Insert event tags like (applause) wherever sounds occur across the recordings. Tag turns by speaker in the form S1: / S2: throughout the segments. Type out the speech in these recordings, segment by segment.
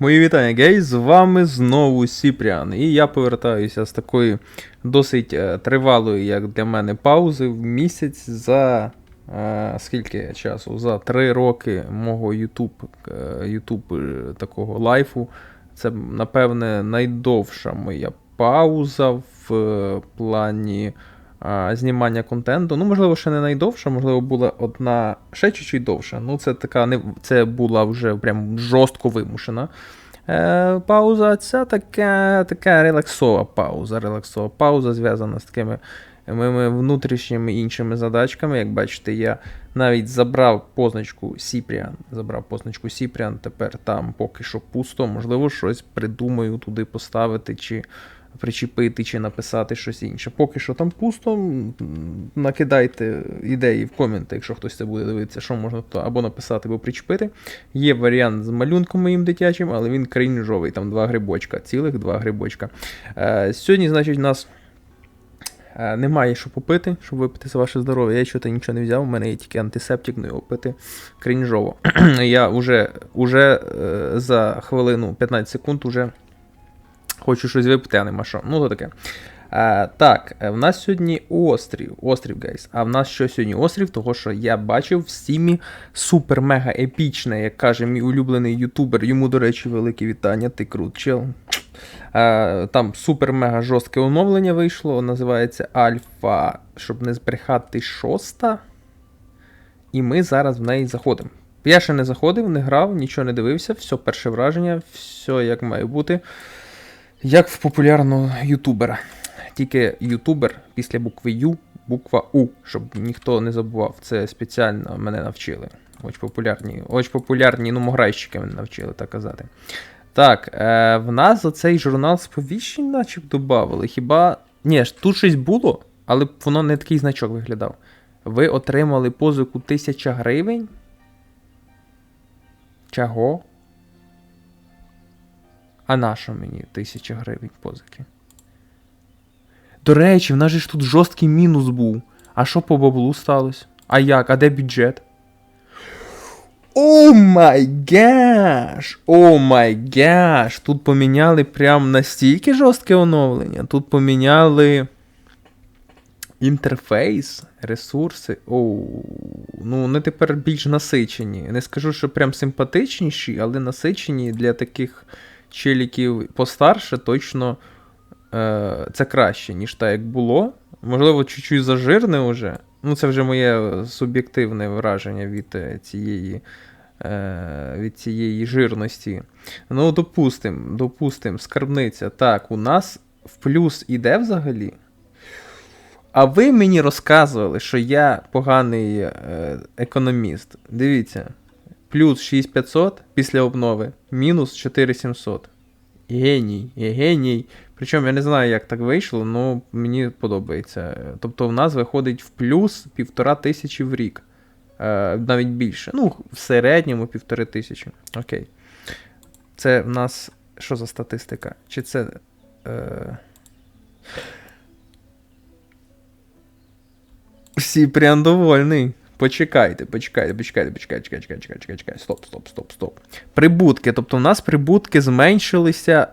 S1: Мої вітання, гей, з вами знову Сіпріан. І я повертаюся з такої досить е, тривалої, як для мене, паузи в місяць за е, скільки часу? За 3 роки мого YouTube, е, YouTube е, такого лайфу. Це, напевне, найдовша моя пауза в плані а, знімання контенту. Ну, можливо, ще не найдовша, можливо, була одна ще чуть-чуть довша. Ну, це така не це була вже прям жорстко вимушена. Е, пауза, ця така, така релаксова пауза. Релаксова пауза зв'язана з такими моїми внутрішніми іншими задачками. Як бачите, я навіть забрав позначку Cyprian. Забрав позначку Cyprian, тепер там поки що пусто. Можливо, щось придумаю туди поставити, чи причепити, чи написати щось інше. Поки що там пусто. Накидайте ідеї в коменти, якщо хтось це буде дивитися, що можна то або написати, або причепити. Є варіант з малюнком моїм дитячим, але він крінжовий, там два грибочка, цілих два грибочка. Е, сьогодні, значить, у нас. Е, Немає що попити, щоб випити за ваше здоров'я. Я чого нічого не взяв, у мене є тільки антисептик, ну його пити крінжово. (clears throat) Я вже, уже е, за хвилину 15 секунд уже хочу щось випити, а нема що. Ну, то таке. Е, так, е, в нас сьогодні острів. Острів, гайс. А в нас що сьогодні острів? Того, що я бачив в стімі супер-мега епічне, як каже мій улюблений ютубер. Йому, до речі, велике вітання, ти крут, чел. Е, там супер-мега жорстке оновлення вийшло, називається Альфа, щоб не збрехати шоста. І ми зараз в неї заходимо. Я ще не заходив, не грав, нічого не дивився, все перше враження, все як має бути. Як в популярного ютубера. Тільки ютубер після букви Ю, буква У, щоб ніхто не забував. Це спеціально мене навчили. Очень популярні, очень популярні нумограйщики мене навчили так казати. Так, е, в нас за цей журнал сповіщень наче додавали. Хіба. Ні, тут щось було, але воно не такий значок виглядав. Ви отримали позику 1000 гривень? Чого? А на що мені 1000 гривень позики? До речі, в нас же ж тут жорсткий мінус був. А що по баблу сталося? А як? А де бюджет? О май гаш! О май гаш! Тут поміняли прям настільки жорстке оновлення. Тут поміняли інтерфейс, ресурси. Оу. Ну, вони тепер більш насичені. Не скажу, що прям симпатичніші, але насичені для таких челіків постарше, точно е, це краще, ніж так, як було. Можливо, чуть-чуть зажирне вже. Ну, це вже моє суб'єктивне враження від е, цієї. е, Від цієї жирності. Ну, допустим, допустим, скарбниця. Так, у нас в плюс іде взагалі. А ви мені розказували, що я поганий е, економіст. Дивіться, плюс 6500 після обнови, мінус 4700. Геній, геній. Причому я не знаю, як так вийшло, але мені подобається. Тобто в нас виходить в плюс півтора тисячі в рік. Е, навіть більше. Ну, в середньому півтори тисячі. Окей. Це в нас. Що за статистика? Чи це. Е... Всі прям довольний. Почекайте, почекайте, почекайте, почекайте, чекайте, чекайте, чекайте, чекайте, чекайте. Стоп, стоп, стоп, стоп. Прибутки. Тобто, у нас прибутки зменшилися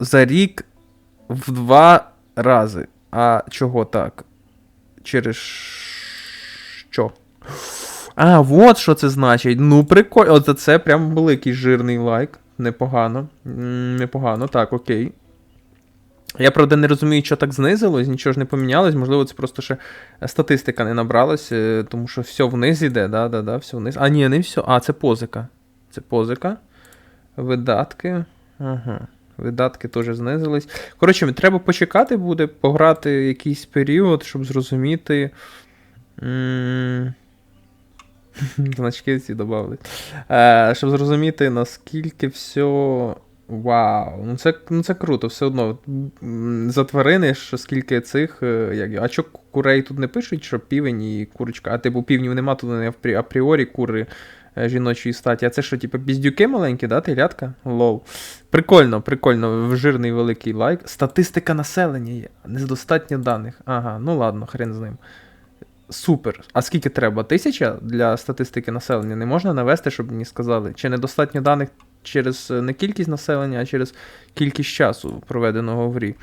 S1: за рік в два рази. А чого так? Через що? А, от що це значить. Ну, прикольно. От за це прям великий жирний лайк. Непогано. Непогано, так, окей. Я, правда, не розумію, що так знизилось, нічого ж не помінялось. Можливо, це просто ще статистика не набралась, е, тому що все вниз іде, да, да, да, все вниз. А, ні, не все. А, це позика. Це позика. Видатки. Ага. Видатки теж знизились. Коротше, треба почекати буде, пограти якийсь період, щоб зрозуміти. (laughs) Значки всі додали. Е, щоб зрозуміти, наскільки все. Вау, ну це, ну це круто, все одно. За тварини, що скільки цих. е, Як, а що курей тут не пишуть, що півень і курочка, а типу півнів нема, тут апрі- апріорі кури е, жіночої статі. А це що, типу, біздюки маленькі, да, телятка? Лол. Прикольно, прикольно, жирний великий лайк. Статистика населення є, недостатньо даних. Ага, ну ладно, хрен з ним. Супер. А скільки треба? Тисяча для статистики населення не можна навести, щоб мені сказали? Чи недостатньо даних через е, не кількість населення, а через кількість часу, проведеного в грі.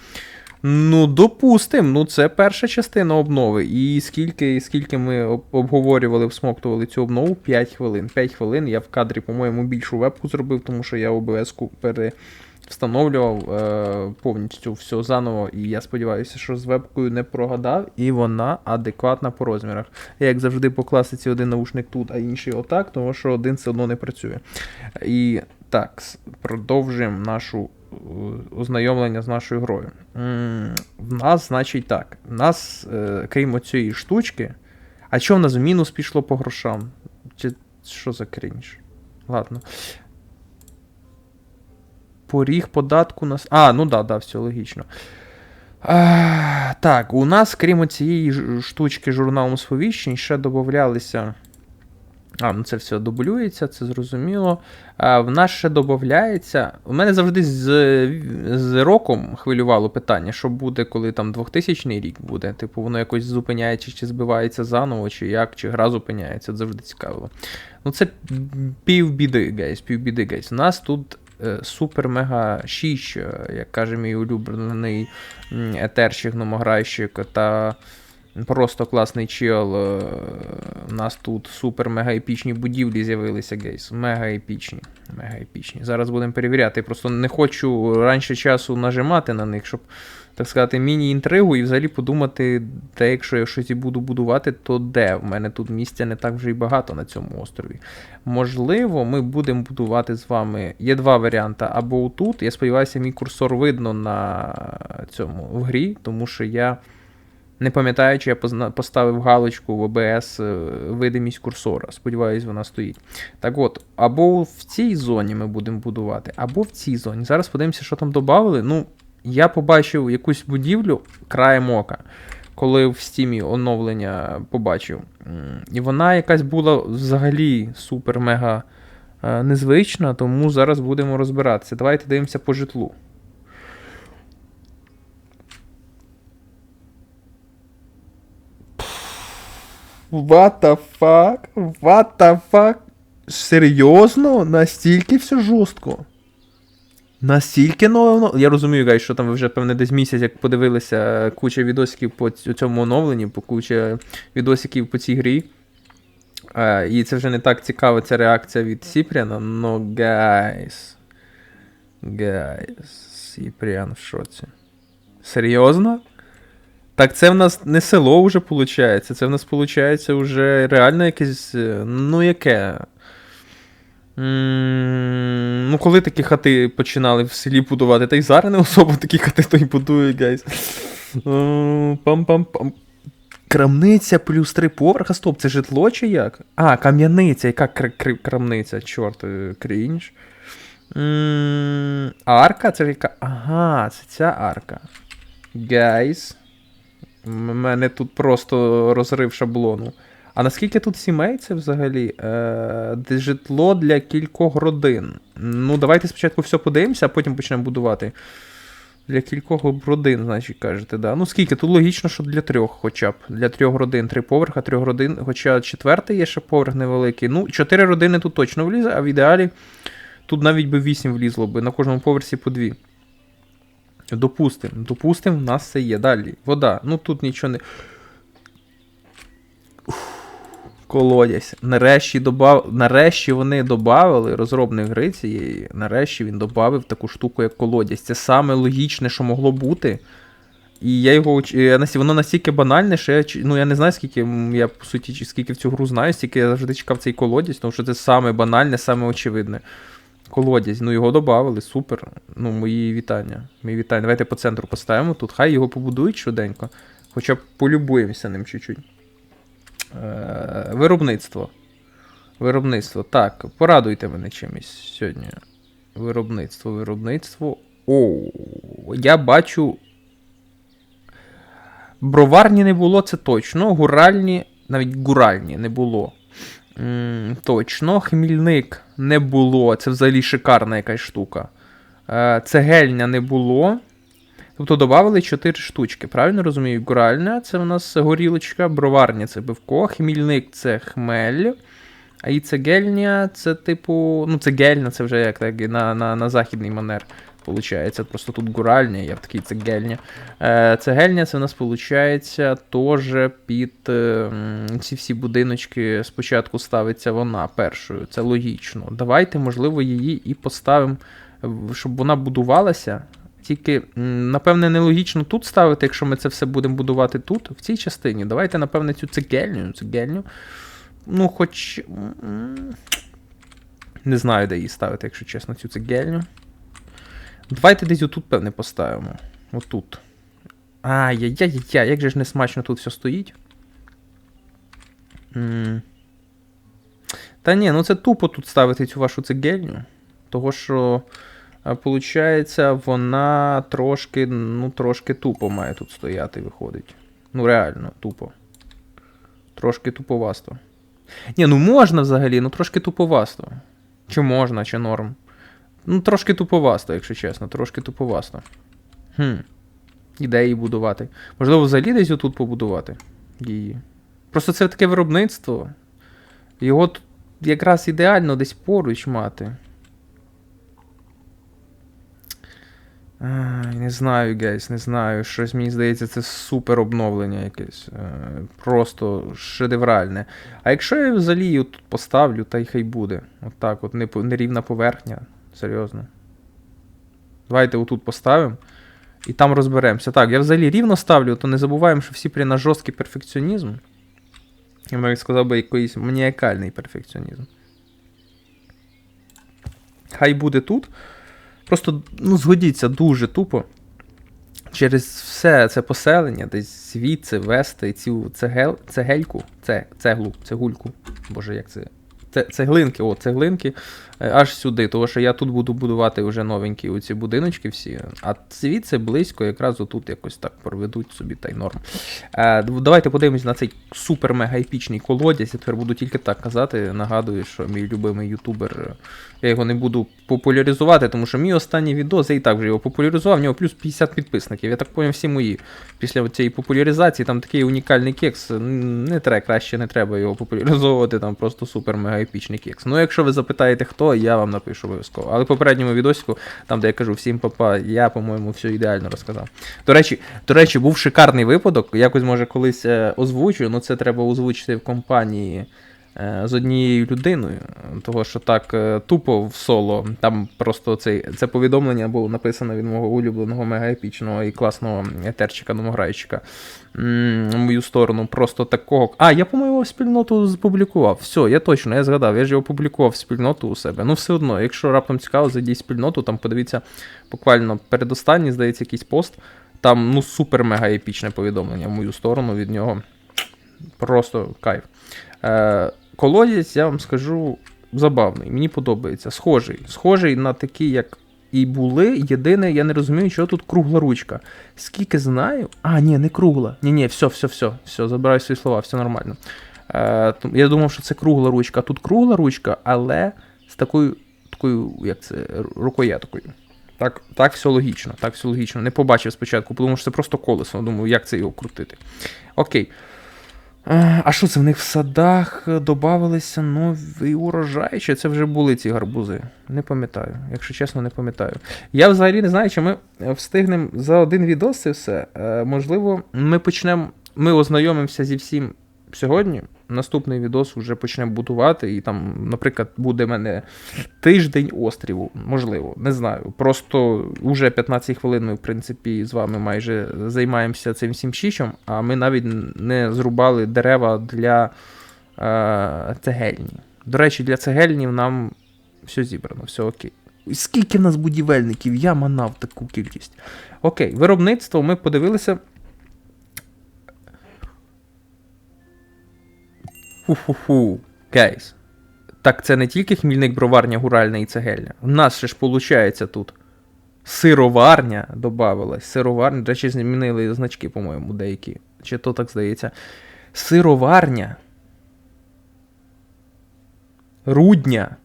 S1: Ну, допустим, ну це перша частина обнови. І скільки, скільки ми обговорювали, всмоктували цю обнову? 5 хвилин. 5 хвилин. Я в кадрі, по-моєму, більшу вебку зробив, тому що я ОБС-ку перевстановлював е, повністю все заново. І я сподіваюся, що з вебкою не прогадав, і вона адекватна по розмірах. Я, як завжди, по класиці один наушник тут, а інший отак, тому що один все одно не працює. І так, продовжуємо нашу е, ознайомлення з нашою грою. В нас, значить, так. В нас, е, крім оцієї штучки. А що в нас в мінус пішло по грошам? Чи що за крінж? Ладно. Поріг податку нас. А, ну да, да, все логічно. А, так, у нас, крім цієї штучки журналом сповіщень, ще додавалися. А, ну це все дублюється, це зрозуміло. А, в нас ще додається. У мене завжди з, з роком хвилювало питання, що буде, коли там 2000 рік буде. Типу, воно якось зупиняється, чи збивається заново, чи як, чи гра зупиняється. Це завжди цікаво. Ну, це півбіди, гайс, півбіди, гайс. У нас тут е, супер-мега 6, е, як каже мій улюблений етерщик, номограйщик та просто класний чел. е, У нас тут супер-мега епічні будівлі з'явилися, гейс. Мега епічні. Мега епічні. Зараз будемо перевіряти. Просто не хочу раніше часу нажимати на них, щоб, так сказати, міні-інтригу і взагалі подумати, де, якщо я щось і буду будувати, то де? В мене тут місця не так вже й багато на цьому острові. Можливо, ми будемо будувати з вами. Є два варіанти. Або отут. Я сподіваюся, мій курсор видно на цьому в грі, тому що я. Не пам'ятаю, чи я поставив галочку в ОБС е, видимість курсора. Сподіваюсь, вона стоїть. Так от, або в цій зоні ми будемо будувати, або в цій зоні. Зараз подивимося, що там додали. Ну, я побачив якусь будівлю краєм ока, коли в стімі оновлення побачив. І вона якась була взагалі супер-мега е, незвична, тому зараз будемо розбиратися. Давайте дивимося по житлу. What the fuck? What the fuck? Серйозно? Настільки все жорстко? Настільки нове. Я розумію, гай, що там ви вже, певне, десь місяць, як подивилися куча відосиків по цьому оновленні, по куча відосиків по цій грі. Е, і це вже не так цікаво, ця реакція від Сіпріана, но гайс. Гайс. Сіпріан в шоці. Серйозно? Так це в нас не село вже виходить, це в нас виходить вже реально якесь. е, Ну, яке. М, Ну, коли такі хати починали в селі будувати, та й зараз не особо такі хати то й будують, гайс. Е, Пам-пам-пам. Крамниця плюс три поверха. Стоп, це житло чи як? А, кам'яниця, яка кр- кр- крамниця, чорт, е, крінж. Арка, це яка. Ага, це ця арка. Гайс. У мене тут просто розрив шаблону. А наскільки тут сімей це взагалі? Е, житло для кількох родин. Ну, давайте спочатку все подивимося, а потім почнемо будувати. Для кількох родин, значить, кажете, да. Ну скільки? Тут логічно, що для трьох хоча б. Для трьох родин. Три поверха, трьох родин. Хоча четвертий є ще поверх невеликий. Ну, чотири родини тут точно влізе, а в ідеалі тут навіть би вісім влізло би. На кожному поверсі по дві. Допустим, допустим, в нас це є. Далі. Вода. Ну тут нічого не. Уф, Колодязь. Нарешті, добав... нарешті вони додали, розробник гри цієї, нарешті він додав таку штуку, як колодязь. Це саме логічне, що могло бути. І я його воно настільки банальне, що я, ну, я не знаю, скільки я по суті, скільки в цю гру знаю, стільки я завжди чекав цей колодязь, тому що це саме банальне, саме очевидне. Колодязь, ну його додали, супер. Ну, мої вітання. Мої вітання. Давайте по центру поставимо тут. Хай його побудують швиденько. Хоча б полюбуємося ним чуть-чуть. Е, виробництво. Виробництво. Так, порадуйте мене чимось сьогодні. Виробництво, виробництво. О, я бачу. Броварні не було, це точно. Гуральні, навіть гуральні не було. Точно, хмільник не було. Це взагалі шикарна якась штука. Е, цегельня не було. Тобто додали 4 штучки. Правильно розумію? Гуральня це у нас горілочка, броварня це пивко, хмільник це хмель, А і цегельня це типу. Ну, цегельня, це вже як так, на, на, на західний манер. Получається, просто тут гуральня, я в такий цегельня. Е, цегельня це у нас виходить теж під е, ці всі будиночки спочатку ставиться вона першою. Це логічно. Давайте, можливо, її і поставимо, щоб вона будувалася. Тільки, напевне, нелогічно тут ставити, якщо ми це все будемо будувати тут, в цій частині. Давайте, напевне, цю цегельню, цегельню. Ну, хоч. Не знаю, де її ставити, якщо чесно, цю цегельню. Давайте десь отут, певне, поставимо. Отут. Ай-яй-яй-яй, як же ж не смачно тут все стоїть. М. Та ні, ну це тупо тут ставити цю вашу цегельню. Того що, е, получається, вона трошки, ну, трошки тупо має тут стояти, виходить. Ну, реально, тупо. Трошки туповасто. Ні, ну можна взагалі, ну трошки туповасто. Чи можна, чи норм. Ну, трошки туповасто, якщо чесно, трошки туповасто. Хм. І де її будувати? Можливо, взагалі десь отут побудувати її. Просто це таке виробництво. Його тут якраз ідеально десь поруч мати. Ай, не знаю, гейс, не знаю. Щось мені здається, це супер обновлення якесь. Е, Просто шедевральне. А якщо я взагалі тут поставлю, та й хай буде. От от нерівна поверхня. Серйозно. Давайте отут поставимо. І там розберемося. Так, я взагалі рівно ставлю, то не забуваємо, що всі при нас жорсткий перфекціонізм. Я би сказав би якийсь маніакальний перфекціонізм. Хай буде тут. Просто ну, згодіться дуже тупо. Через все це поселення, десь звідси вести цю цегел, цегельку, це, цеглу, цегульку. Боже, як це? Це цеглинки, о, цеглинки, е, аж сюди. Тому що я тут буду будувати вже новенькі оці будиночки всі. А звідси близько, якраз отут якось так проведуть собі та й норм. Е, давайте подивимось на цей супер-мега епічний колодязь. Я тепер буду тільки так казати. Нагадую, що мій любимий ютубер. е, Я його не буду популяризувати, тому що мій останній відос, я і так вже його популяризував, в нього плюс 50 підписників. Я так поняв, всі мої. Після цієї популяризації там такий унікальний кекс. Не треба, краще не треба його популяризовувати, там просто супер мега епічний кекс. Ну, якщо ви запитаєте, хто, я вам напишу обов'язково. Але в попередньому відосику, там, де я кажу всім папа, я, по-моєму, все ідеально розказав. До речі, до речі, був шикарний випадок. Якось може колись озвучую. озвучу, ну це треба озвучити в компанії е, з однією людиною. Того, що так е, тупо в соло. Там просто цей, це повідомлення було написано від мого улюбленого мегаепічного і класного етерчика, домограйчика. В мою сторону. Просто такого. А, я, по-моєму, спільноту запублікував. Все, я точно, я згадав, я ж його публікував спільноту у себе. Ну, все одно, якщо раптом цікаво, зайдіть в спільноту, там подивіться буквально передостанній, здається, якийсь пост. Там ну супер-мега епічне повідомлення в мою сторону від нього. Просто кайф. Е, колодязь, я вам скажу, забавний. Мені подобається. Схожий. Схожий на такі, як і були. Єдине, я не розумію, що тут кругла ручка. Скільки знаю. А, ні, не кругла. Ні, ні, все, все, все, все, забираю свої слова, все нормально. Е, я думав, що це кругла ручка. Тут кругла ручка, але з такою, такою як це, рукояткою. Так, так все логічно, так все логічно. Не побачив спочатку, тому що це просто колесо. Думаю, як це його крутити. Окей. Е, А що це в них в садах е, додавалися нові урожаї? Чи це вже були ці гарбузи? Не пам'ятаю. Якщо чесно, не пам'ятаю. Я взагалі не знаю, чи ми е, встигнемо за один відос це все. Можливо, ми почнемо. Ми ознайомимося зі всім сьогодні. Наступний відос вже почнемо будувати, і там, наприклад, буде мене тиждень остріву. Можливо, не знаю. Просто вже 15 хвилин ми, в принципі, з вами майже займаємося цим всім щічом, а ми навіть не зрубали дерева для е, цегельні. До речі, для цегельнів нам все зібрано, все окей. Скільки нас будівельників? Я манав таку кількість. Окей, виробництво ми подивилися. Фу-фу-фу. Гейс. Так це не тільки хмільник, броварня, гуральна і цегельня. У нас ще ж виходить тут. Сироварня додавалась. Сироварня, до речі, змінили значки, по-моєму, деякі. Чи то так здається. Сироварня. Рудня.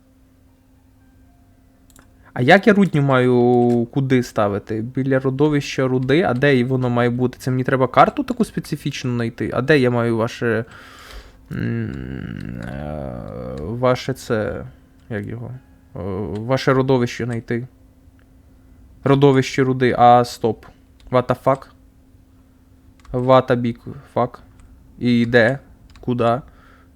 S1: А як я рудню маю куди ставити? Біля родовища руди, а де воно має бути? Це мені треба карту таку специфічну знайти? А де я маю ваше ваше це. Як його? Е, Ваше родовище знайти. Родовище руди. А, стоп. Fuck? What a big fuck. І де? Куда?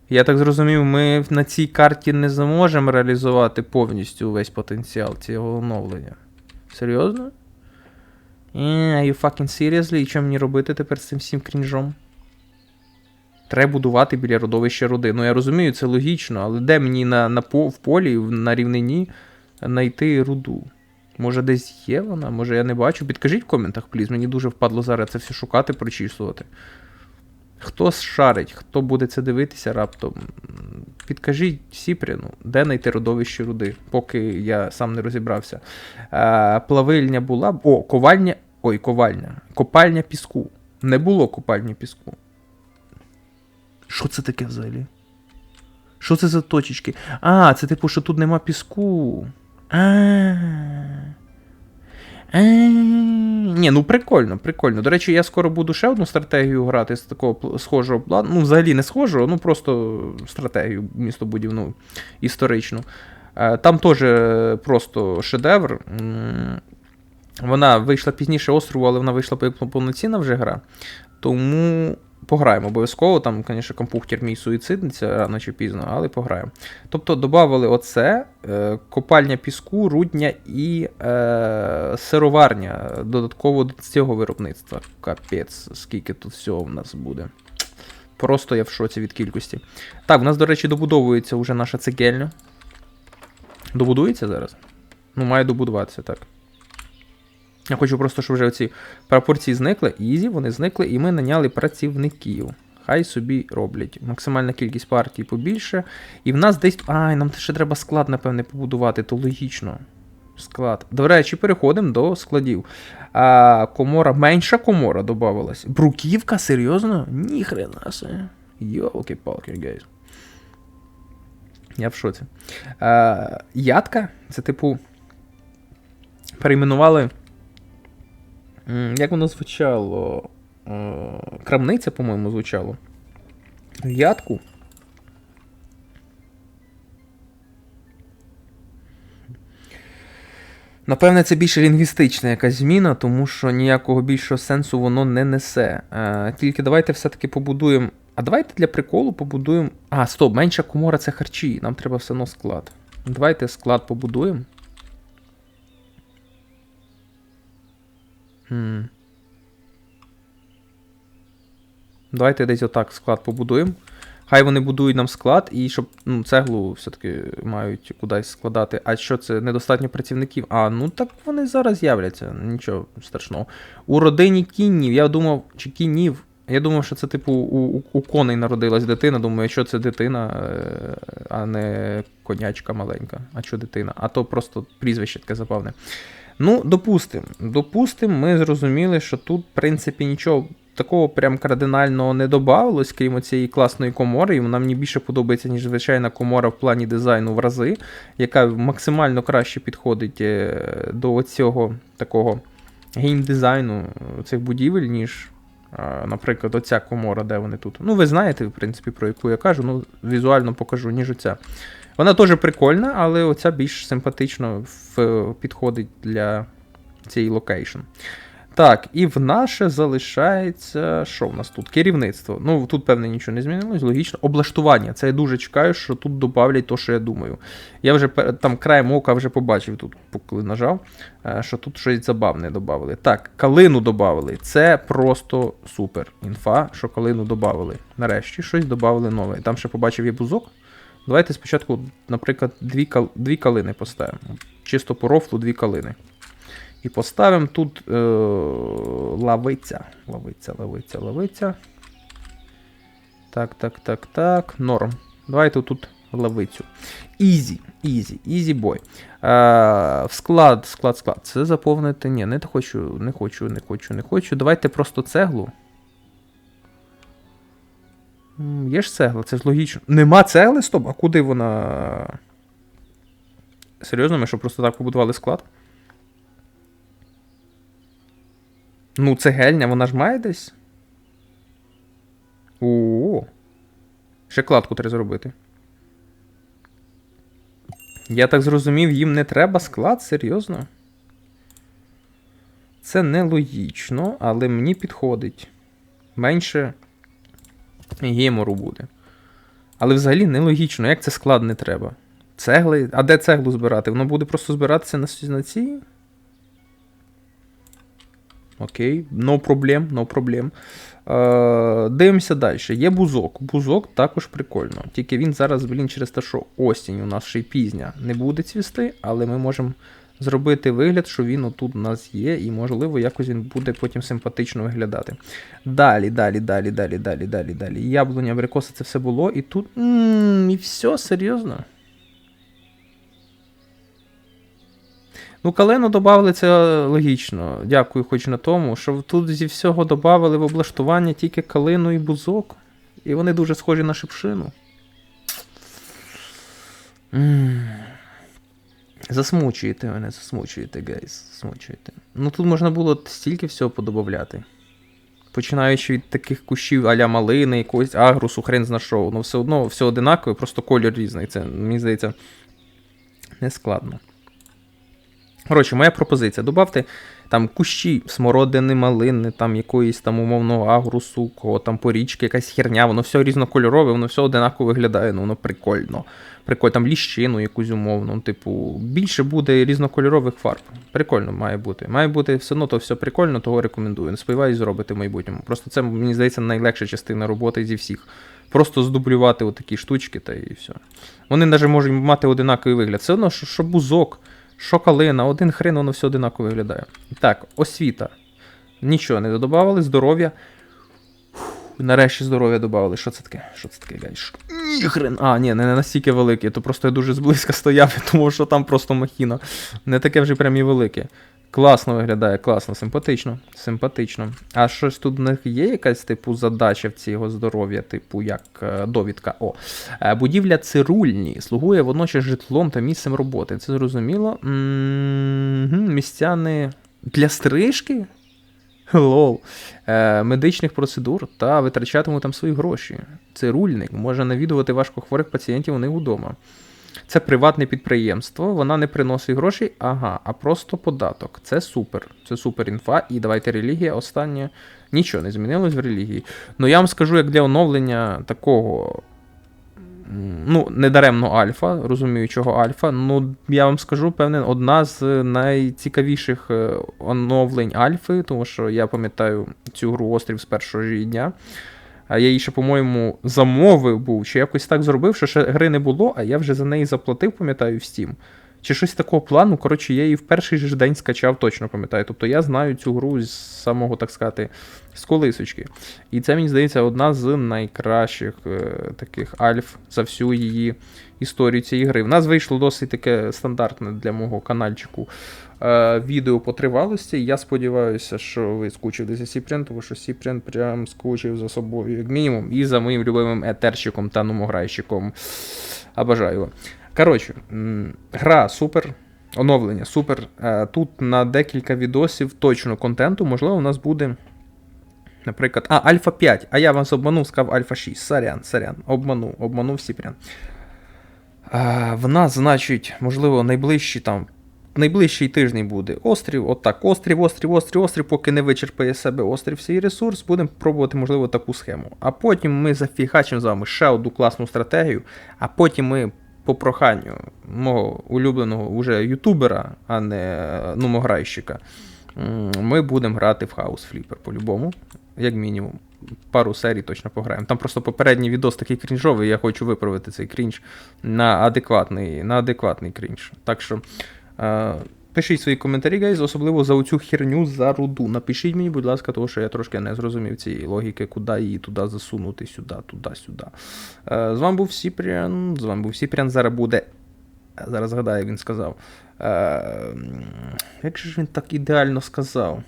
S1: Я так зрозумів, ми на цій карті не зможемо реалізувати повністю весь потенціал цього оновлення. Серйозно? Е, Are you fucking seriously? І що мені робити тепер з цим всім крінжом? Треба будувати біля родовища роди. Ну я розумію, це логічно, але де мені на, на, в полі, на рівнині знайти руду? Може, десь є вона? Може я не бачу? Підкажіть в коментах, пліз. Мені дуже впадло зараз це все шукати, прочісувати. Хто шарить, хто буде це дивитися раптом, підкажіть Сіпріну, де знайти родовище руди, поки я сам не розібрався. Е, плавильня була. О, ковальня. Ой, ковальня. Копальня піску. Не було копальні піску. Що це таке взагалі? Що це за точечки? А, це типу, що тут нема піску. Ні, ну прикольно, прикольно. До речі, я скоро буду ще одну стратегію грати з такого схожого плану. Ну, взагалі не схожого, ну просто стратегію містобудівну історичну. Е, Там теж просто шедевр. Вона вийшла пізніше острову, але вона вийшла повноцінна вже гра. Тому пограємо обов'язково. Там, звісно, компухтер мій суїцидниця рано чи пізно, але пограємо. Тобто додавали оце, е, копальня піску, рудня і е, сироварня додатково до цього виробництва. Капець, скільки тут всього в нас буде. Просто я в шоці від кількості. Так, в нас, до речі, добудовується вже наша цегельня. Добудується зараз? Ну, має добудуватися, так. Я хочу просто, щоб вже оці пропорції зникли, ізі, вони зникли, і ми наняли працівників. Хай собі роблять. Максимальна кількість партій побільше. І в нас десь. Ай, нам ще треба склад, напевне, побудувати, то логічно. Склад. До речі, переходимо до складів. А, комора, менша комора додавалась. Бруківка, серйозно? Ніхрена се. Йолки-палки, гейс. Я в шоці. А, ядка, це типу. Перейменували. Як воно звучало? Е, Крамниця, по-моєму, звучало. В Ядку. Напевне, це більше лінгвістична якась зміна, тому що ніякого більшого сенсу воно не несе. Е, тільки давайте все-таки побудуємо. А давайте для приколу побудуємо. А, стоп, менша комора це харчі. Нам треба все одно склад. Давайте склад побудуємо. Давайте десь отак склад побудуємо. Хай вони будують нам склад, і щоб ну, цеглу все-таки мають кудись складати. А що це недостатньо працівників? А, ну так вони зараз з'являться, нічого страшного. У родині кіннів, я думав, чи кіннів. Я думав, що це типу у, у, у коней народилась дитина. Думаю, що це дитина, е, а не конячка маленька. А що дитина? А то просто прізвище таке забавне. Ну, допустимо. Допустимо, ми зрозуміли, що тут, в принципі, нічого такого прям кардинального не додавалось, крім цієї класної комори, і вона мені більше подобається, ніж звичайна комора в плані дизайну в рази, яка максимально краще підходить е, до цього такого геймдизайну цих будівель, ніж. е, Наприклад, оця комора, де вони тут. Ну, ви знаєте, в принципі, про яку я кажу, ну, візуально покажу, ніж оця. Вона теж прикольна, але оця більш симпатично підходить для цієї локейшн. Так, і в наше залишається. Що в нас тут? Керівництво. Ну, тут, певне, нічого не змінилось, логічно. Облаштування. Це я дуже чекаю, що тут додавлять то, що я думаю. Я вже там краєм ока вже побачив тут, коли нажав, е, що тут щось забавне додали. Так, калину додали. Це просто супер. Інфа, що калину додали. Нарешті щось додали нове. Там ще побачив є бузок. Давайте спочатку, наприклад, дві, кал... дві калини поставимо. Чисто по рофлу дві калини. І поставимо тут е... лавиця. Лавиця, лавиця, лавиця. Так, так, так, так. Норм. Давайте тут лавицю. Ізі, ізі, ізі бой. Е, в склад, склад, склад. Це заповнити. Ні, не хочу, не хочу, не хочу, не хочу. Давайте просто цеглу. Є ж цегла, це ж логічно. Нема цегли? Стоп, а куди вона. Серйозно, ми що просто так побудували склад? Ну, цегельня, вона ж має десь. О. Ще кладку треба зробити. Я так зрозумів, їм не треба склад, серйозно? Це нелогічно, але мені підходить. Менше гемору буде. Але взагалі нелогічно, як це склад не треба. Цегли. А де цеглу збирати? Воно буде просто збиратися на, на? Окей, no problem, no problem. Е, дивимося далі. Є бузок. Бузок також прикольно. Тільки він зараз, блін, через те, що осінь у нас ще й пізня, не буде цвісти, але ми можемо зробити вигляд, що він отут у нас є, і, можливо, якось він буде потім симпатично виглядати. Далі, далі, далі, далі, далі, далі, далі. Яблуня, абрикоси, це все було, і тут. м і все, серйозно. Ну, калену додали це логічно. Дякую, хоч на тому, що тут зі всього додали в облаштування тільки калину і бузок. І вони дуже схожі на шипшину. М. Засмучуєте мене, засмучуєте, гейс, засмучуєте. Ну тут можна було стільки всього подобавляти. Починаючи від таких кущів аля малини, якогось агрусу, хрен зна що. Ну все одно все одинакове, просто колір різний. Це, мені здається, не складно. Коротше, моя пропозиція. Добавте там кущі смородини, малини, там якоїсь там умовного агрусу, кого там порічки, якась херня, воно все різнокольорове, воно все одинаково виглядає, ну воно прикольно. Прикольно, там ліщину якусь умовну, типу, більше буде різнокольорових фарб. Прикольно має бути. Має бути все одно то все прикольно, того рекомендую. Сподіваюсь, зробити в майбутньому. Просто це, мені здається, найлегша частина роботи зі всіх. Просто здублювати отакі штучки та і все. Вони навіть можуть мати одинаковий вигляд. Все одно, що бузок, що калина, один хрен, воно все одинаково виглядає. Так, освіта. Нічого не додавали, здоров'я. Нарешті здоров'я додавали. Що це таке? Що це таке, гай? Що- Ні, хрен. А, ні, не настільки велике, то просто я дуже зблизька стояв, (laughs) тому що там просто махіна. Не таке вже прям і велике. Класно виглядає, класно, симпатично. Симпатично. А щось тут в них є якась, типу, задача в цього здоров'я, типу, як е, довідка. О. Е, Будівля цирульні слугує водночас житлом та місцем роботи. Це зрозуміло. М, Містяни для стрижки? (laughs) Лол. Е, медичних процедур та витрачатимуть там свої гроші. Цирульник може навідувати важкохворих пацієнтів у них вдома. Це приватне підприємство, вона не приносить грошей, ага, а просто податок. Це супер. Це супер інфа. І давайте релігія остання. Нічого не змінилось в релігії. Ну я вам скажу, як для оновлення такого. Ну, недаремно альфа, розумію, чого альфа. Ну, я вам скажу, певне, одна з найцікавіших е, оновлень альфи, тому що я пам'ятаю цю гру Острів з першого ж дня. А я її ще, по-моєму, замовив був, чи якось так зробив, що ще гри не було, а я вже за неї заплатив, пам'ятаю, в Steam. Чи щось такого плану. Коротше, я її в перший ж день скачав, точно пам'ятаю. Тобто я знаю цю гру з самого, так сказати, з колисочки. І це, мені здається, одна з найкращих е, таких альф за всю її історію цієї гри. В нас вийшло досить таке стандартне для мого каналчику е, відео по тривалості. Я сподіваюся, що ви скучили за Сіпрен, тому що Сіпрен прям скучив за собою, як мінімум, і за моїм любимим етерщиком та нумограйщиком. Обажаю його. Коротше, гра супер. Оновлення супер. Е, Тут на декілька відосів точно контенту, можливо, у нас буде. Наприклад, а, Альфа 5, а я вас обманув, сказав Альфа 6. Сорян, сорян, обманув, обманув Сіпрян. А, в нас, значить, можливо, найближчі там. Найближчий тиждень буде острів, отак, острів, острів, острів, острів, поки не вичерпає себе острів свій ресурс, будемо пробувати, можливо, таку схему. А потім ми зафігачимо з вами ще одну класну стратегію, а потім ми по проханню мого улюбленого уже ютубера, а не нумограйщика, ми будемо грати в хаус фліпер по-любому, як мінімум. Пару серій точно пограємо. Там просто попередній відос такий крінжовий, я хочу виправити цей крінж на адекватний, на адекватний крінж. Так що. Е, Пишіть свої коментарі, гайз, особливо за оцю херню за руду. Напишіть мені, будь ласка, тому що я трошки не зрозумів цієї логіки, куди її туди засунути, сюди, туди, сюди. Е, З вами був Сіпріан. З вами був Сіпріан. Зараз буде. Зараз згадаю, він сказав. Е, Як же ж він так ідеально сказав?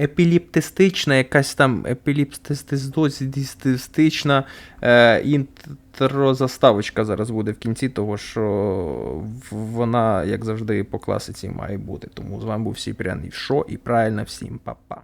S1: Епіліптистична, якась там епіліптистична е, інтрозаставочка зараз буде в кінці, того що вона, як завжди, по класиці має бути. Тому з вами був Сіпрян і що, і правильно всім па-па.